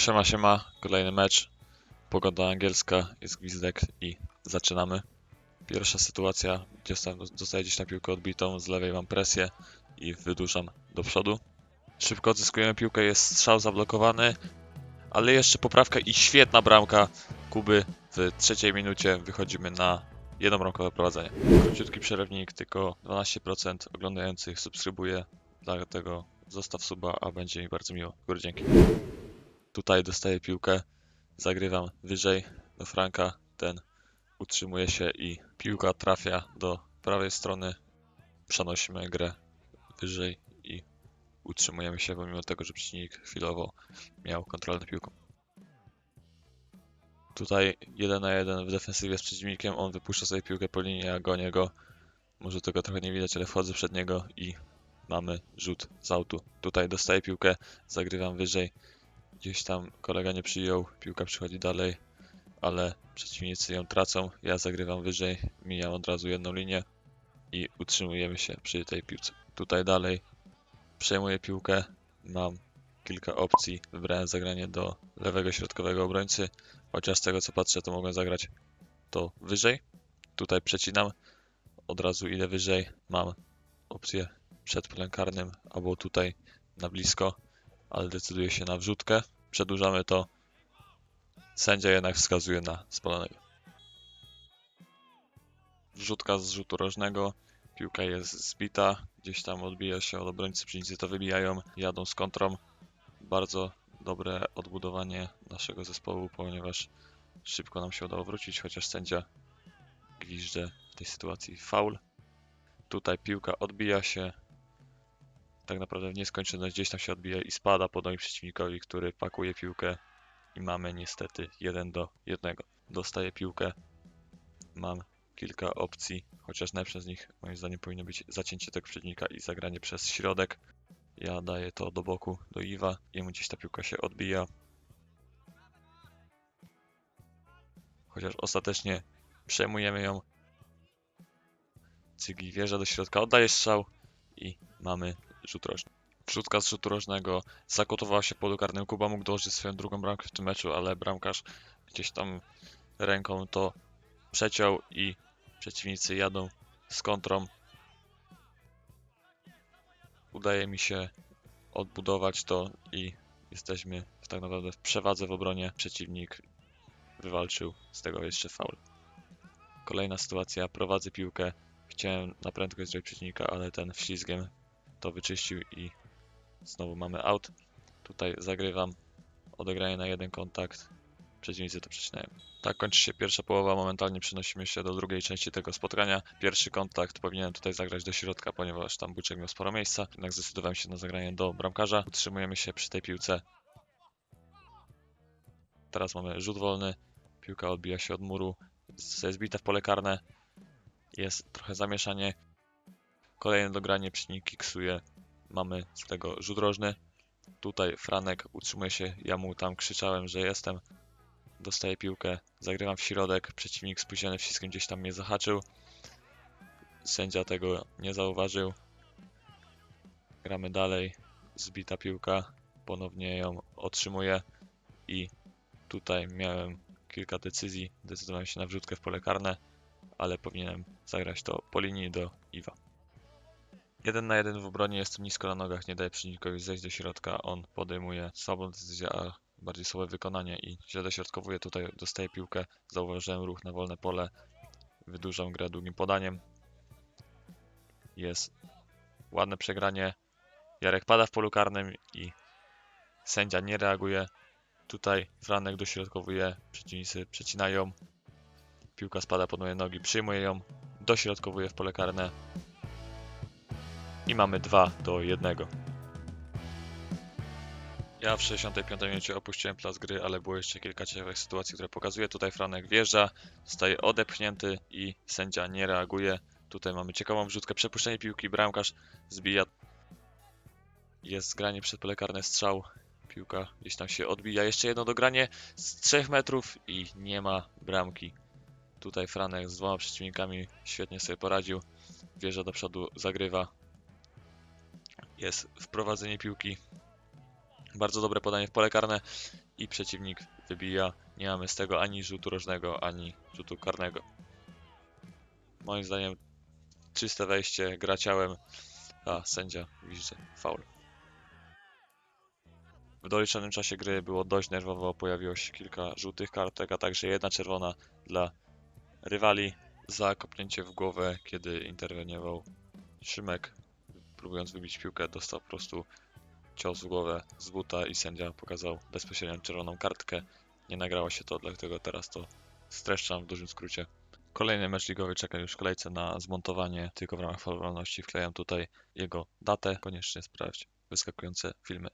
Siema, siema, kolejny mecz. Pogoda angielska, jest gwizdek i zaczynamy. Pierwsza sytuacja, sam dostaję gdzieś na piłkę odbitą, z lewej mam presję i wydłużam do przodu. Szybko odzyskujemy piłkę, jest strzał zablokowany, ale jeszcze poprawka i świetna bramka Kuby. W trzeciej minucie wychodzimy na jednobramkowe prowadzenie. Króciutki przerywnik, tylko 12% oglądających subskrybuje, dlatego zostaw suba, a będzie mi bardzo miło. Góry dzięki. Tutaj dostaję piłkę, zagrywam wyżej do Franka, ten utrzymuje się i piłka trafia do prawej strony. Przenosimy grę wyżej i utrzymujemy się, pomimo tego, że przeciwnik chwilowo miał kontrolę nad piłką. Tutaj jeden na jeden w defensywie z przeciwnikiem, on wypuszcza sobie piłkę po linii, ja gonię go. Może tego trochę nie widać, ale wchodzę przed niego i mamy rzut z autu. Tutaj dostaję piłkę, zagrywam wyżej, Gdzieś tam kolega nie przyjął, piłka przychodzi dalej, ale przeciwnicy ją tracą. Ja zagrywam wyżej, mijam od razu jedną linię i utrzymujemy się przy tej piłce. Tutaj dalej przejmuję piłkę, mam kilka opcji. Wybrałem zagranie do lewego środkowego obrońcy, chociaż z tego co patrzę, to mogę zagrać to wyżej. Tutaj przecinam, od razu idę wyżej, mam opcję przed polem karnym albo tutaj na blisko ale decyduje się na wrzutkę. Przedłużamy to. Sędzia jednak wskazuje na spalonego. Wrzutka z rzutu rożnego. Piłka jest zbita. Gdzieś tam odbija się od obrońcy. Przeciwnicy to wybijają. Jadą z kontrą. Bardzo dobre odbudowanie naszego zespołu, ponieważ szybko nam się udało wrócić, chociaż sędzia gwizdże w tej sytuacji faul. Tutaj piłka odbija się, tak naprawdę w nieskończoność gdzieś tam się odbija i spada po przeciwnikowi, który pakuje piłkę i mamy niestety 1 do 1. Dostaję piłkę, mam kilka opcji, chociaż najlepsze z nich moim zdaniem powinno być zacięcie tego przeciwnika i zagranie przez środek. Ja daję to do boku, do Iwa, jemu gdzieś ta piłka się odbija. Chociaż ostatecznie przejmujemy ją. Cygi wjeżdża do środka, oddaje strzał i mamy rzut rożny. Wrzutka z rzutu rożnego zakotowała się polu karnym. Kuba mógł dołożyć swoją drugą bramkę w tym meczu, ale bramkarz gdzieś tam ręką to przeciął i przeciwnicy jadą z kontrą. Udaje mi się odbudować to i jesteśmy w tak naprawdę w przewadze w obronie. Przeciwnik wywalczył z tego jeszcze faul. Kolejna sytuacja, prowadzę piłkę. Chciałem na prędkość zrobić przeciwnika, ale ten wślizgiem to wyczyścił i znowu mamy out. Tutaj zagrywam odegranie na jeden kontakt. Przeciwnicy to przecinają. Tak kończy się pierwsza połowa. Momentalnie przenosimy się do drugiej części tego spotkania. Pierwszy kontakt powinienem tutaj zagrać do środka, ponieważ tam Buczek miał sporo miejsca. Jednak zdecydowałem się na zagranie do bramkarza. Utrzymujemy się przy tej piłce. Teraz mamy rzut wolny. Piłka odbija się od muru. Jest zbita w pole karne. Jest trochę zamieszanie. Kolejne dogranie, przeciwnik kiksuje. Mamy z tego rzut rożny. Tutaj Franek utrzymuje się, ja mu tam krzyczałem, że jestem. Dostaję piłkę, zagrywam w środek, przeciwnik spóźniony wciskiem gdzieś tam mnie zahaczył. Sędzia tego nie zauważył. Gramy dalej, zbita piłka, ponownie ją otrzymuję i tutaj miałem kilka decyzji. Decydowałem się na wrzutkę w pole karne, ale powinienem zagrać to po linii do Iwa. Jeden na jeden w obronie jestem nisko na nogach, nie daję przeciwnikowi zejść do środka. On podejmuje słabą decyzję, a bardziej słabe wykonanie i źle dośrodkowuje. Tutaj dostaję piłkę, zauważyłem ruch na wolne pole, wydłużam grę długim podaniem. Jest ładne przegranie. Jarek pada w polu karnym i sędzia nie reaguje. Tutaj Franek dośrodkowuje, przeciwnicy przecinają. Piłka spada pod moje nogi, przyjmuję ją, dośrodkowuje w pole karne i mamy 2 do 1. Ja w 65 minucie opuściłem plac gry, ale było jeszcze kilka ciekawych sytuacji, które pokazuję. Tutaj Franek wjeżdża, zostaje odepchnięty i sędzia nie reaguje. Tutaj mamy ciekawą wrzutkę, przepuszczenie piłki, bramkarz zbija. Jest zgranie przed pole karne, strzał. Piłka gdzieś tam się odbija. Jeszcze jedno dogranie z 3 metrów i nie ma bramki. Tutaj Franek z dwoma przeciwnikami świetnie sobie poradził. Wjeżdża do przodu, zagrywa, jest wprowadzenie piłki. Bardzo dobre podanie w pole karne i przeciwnik wybija. Nie mamy z tego ani rzutu rożnego, ani rzutu karnego. Moim zdaniem czyste wejście, gra ciałem, a sędzia widzę faul. W doliczonym czasie gry było dość nerwowo, pojawiło się kilka żółtych kartek, a także jedna czerwona dla rywali za kopnięcie w głowę, kiedy interweniował Szymek, próbując wybić piłkę, dostał po prostu cios w głowę z buta i sędzia pokazał bezpośrednio czerwoną kartkę. Nie nagrało się to, dlatego teraz to streszczam w dużym skrócie. Kolejny mecz ligowy czeka już w kolejce na zmontowanie, tylko w ramach formalności wklejam tutaj jego datę. Koniecznie sprawdź wyskakujące filmy.